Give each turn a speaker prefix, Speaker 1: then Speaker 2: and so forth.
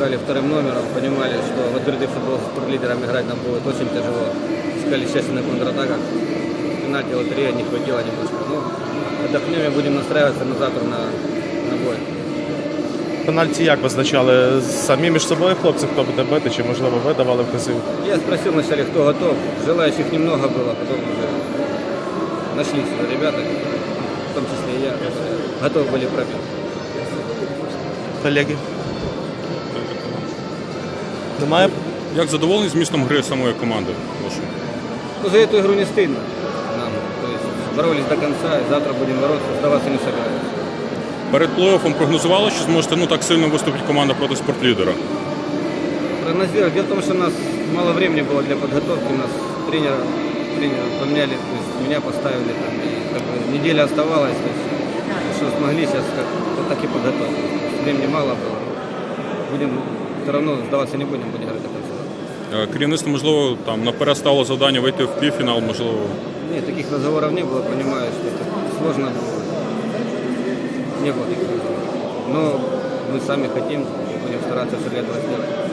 Speaker 1: играли вторым номером, понимали, что в открытый футбол с спортлидером играть нам будет очень тяжело. Искали счастье на контратаках. Пенальти лотерея не хватило немножко. Ну, отдохнем и будем настраиваться на завтра на, на бой.
Speaker 2: Пенальті як визначали? Самі між собою хлопці, хто буде бити, чи можливо ви давали вказівку?
Speaker 1: Я спросил вначале, кто готов. Желающих немного было, потом уже нашлись ребята, в том числе и я, готовы были пробить.
Speaker 2: Колеги? Немає?
Speaker 3: Як задоволений змістом гри самої команди? вашої?
Speaker 1: Ну, за эту игру не стыдно нам. То есть боролись до конца, и завтра будем бороться, сдаваться не собираюсь.
Speaker 3: Перед плей-оффом прогнозували, що зможете ну так сильно виступить команда проти спортлідера.
Speaker 1: Прогнозировать. Дело в том, что у нас мало времени было для подготовки. У нас тренера, тренера поменяли, то есть меня поставили там. И как бы неделя оставалась. То есть, что смогли сейчас как, вот так и подготовились. То есть Времени мало было. Будем все равно сдаваться не будем, будем играть до конца.
Speaker 3: Е, Керівництво, можливо, там наперед ставило завдання вийти в півфінал, можливо.
Speaker 1: Нет, таких разговоров не было, понимаю, что это сложно было. Не было таких разговоров. Но мы сами хотим, будем стараться все для этого сделать.